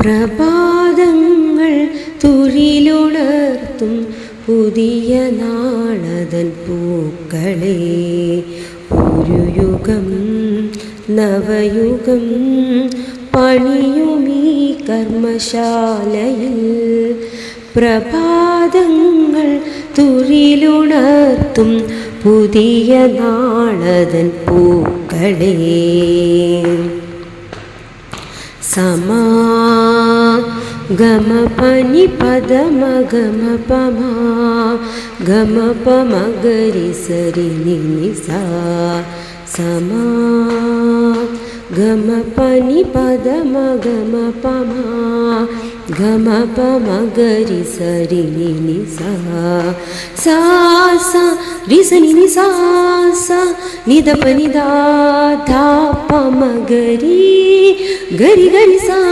പ്രഭാതങ്ങൾ തുരിലുണർത്തും പുതിയ നാളതൻ പൂക്കളെ. ഒരു യുഗം നവയുഗം പണിയുമീ കർമ്മശാലയിൽ. പ്രഭാതങ്ങൾ തുരിലുണർത്തും പുതിയ നാളതൻ പൂക്കളെ. സമാ गम पनि पदम गमपमा गम परिसरि नि सम गमी पद म गम पमा गम परिसरि निदपनि गरि गरि सा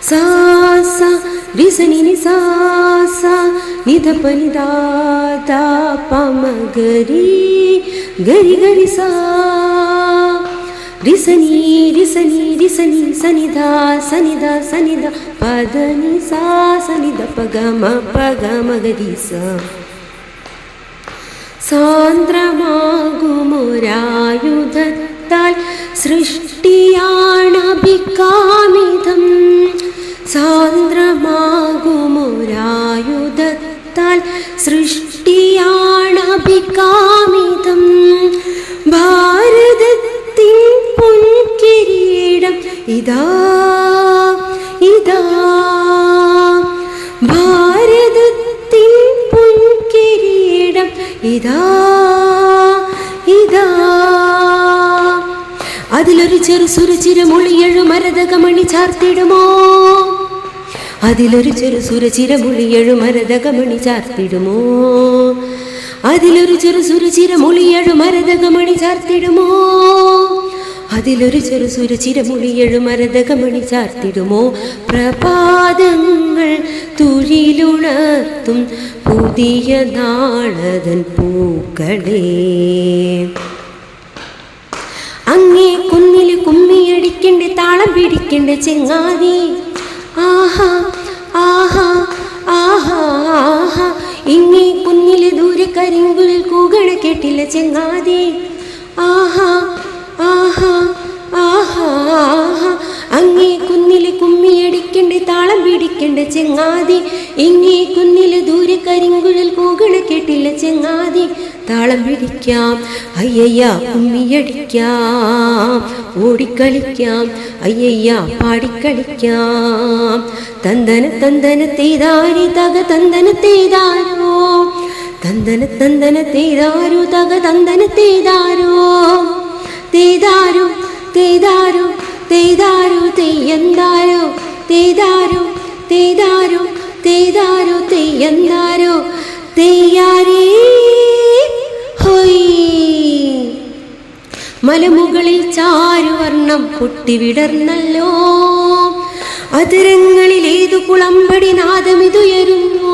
നി സാ സാ സാ രി സനി നി സാ സാ നിദ പനി ദാ ധാ പമഗരി ഗരി ഗരി സാ സా సా రిసని ని సా సా నిధ పని దా దా పమ గరి గరి గరి సా రిసని రిసని రిసని సని దా సని దా సని ద పద ని సా సని ద పగ మ పగ మ గరి సా സാന്ദ്രമാകുമൊരായുധത്താൽ സൃഷ്ടിയാണഭിക്കാമിതം സാന്ദ്രമാകുമൊരായുധത്താൽ സൃഷ്ടിയാണഭികാമിതം. ഭാരതത്തിൻ പൊൻകിരീടം ഇതാ അതിലൊരു ചെറു സുരചിരമൊളിയഴു മരതകമണി ചാർത്തിടുമോ? അതിലൊരു ചെറു സുരചിരമൊളിയഴു മരതകമണി ചാർത്തിടുമോ? അതിലൊരു ചെറു സുരചിരമൊളിയഴു മരതകമണി ചാർത്തിടുമോ? അതിലൊരു ചെറു സുരചിരമൊളിയഴു മരതകമണി ചാർത്തിടുമോ? പ്രഭാതങ്ങൾ തുഴിലുണർത്തും പുതിയ നാളതൻ പൂക്കളേ. അങ്ങേ കുന്നിൽ കുമ്മിയടിക്കണ്ട് താളം പിടിക്കണ്ട് ചെങ്ങാതി. ആഹാ ആഹാ ആഹാ ആഹാ. ഇങ്ങേ കുന്നിൽ ദൂരെ കരിങ്കുലിൽ കൂകണ കേട്ടില്ല ചെങ്ങാതി. ആഹാ ആഹാ ആഹാ ആഹാ. അങ്ങേ കുന്നിലെ കുമ്മിയടിക്കണ്ടേ താളം പിടിക്കണ്ട ചെങ്ങാതി. ഇങ്ങേ കുന്നിലെ ദൂരെ കരിങ്കുഴൽ കൂകണ കേട്ടില്ല ചെങ്ങാതി. താളം പിടിക്കാം അയ്യയ്യ കുമ്മിയടിക്കാം ഓടിക്കളിക്കാം. അയ്യയ്യ പാടിക്കളിക്കാം. തന്തന തന്തന തേതാരി തക തന്തന തേതാരോ. തന്തന തന്തന തേതാരു തക തന്തന തേതാരോ. തേതാരു തേതാരു തേതാരു തെയ്യന്താരോ. തേതാരു തേതാരു തേതാരു തെയ്യന്താരോ. തെയ്യാരേ. മലമുകളിൽ ചാരുവർണം പൊട്ടിവിടർന്നല്ലോ. അതിരങ്ങളിൽ ഏതു കുളമ്പടി നാദമിതുയരുന്നു.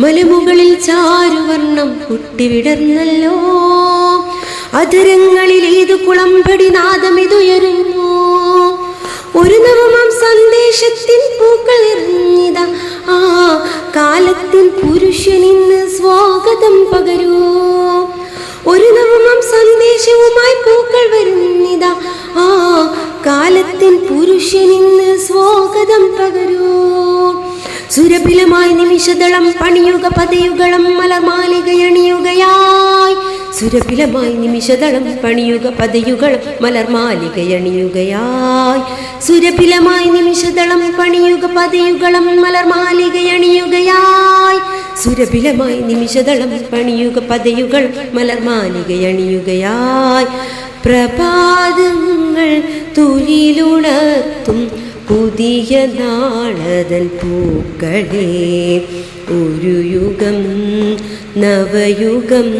മലമുകളിൽ ചാരുവർണം പൊട്ടിവിടർന്നല്ലോ. അതിരങ്ങളിൽ ഏതു കുളമ്പടി നാദമിതുയരുന്നു. ഒരു നവമം സന്ദേശത്തിൽ പൂക്കൾ എറിഞ്ഞിത. ആ കാലത്തിൽ പുരുഷനിന്ന് സ്വാഗതം പകരൂ. ഒരു വരുന്നിതാ ആ കാലത്തിൻ പുരുഷനിന്ന് സ്വാഗതം പകരൂ. സുരഭിലമായി നിമിഷദളം പണിയുക പതയുകളം മലർമാലികയണിയുകയായി. സുരഭിലമായി നിമിഷദളം പണിയുക പതയുകളം മലർമാലികയണിയുകയായി. സുരഭിലമായി നിമിഷദളം പണിയുക പതയുകളം മലർമാലികയണിയുകയായി. സുരഭിലമായി നിമിഷദളം പണിയുക പതയുകൾ മലർമാലികയണിയുകയായി. പ്രഭാതങ്ങൾ തുരിലുണർത്തും പുതിയ നാളതൻ പൂക്കളെ. ഒരു യുഗം നവയുഗം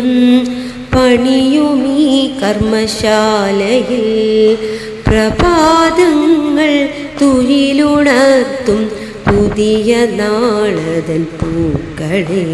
പണിയുമീ കർമ്മശാലയിൽ. പ്രഭാതങ്ങൾ തുലിലുണത്തും പുതിയ നാളതൻ പൂക്കളേ.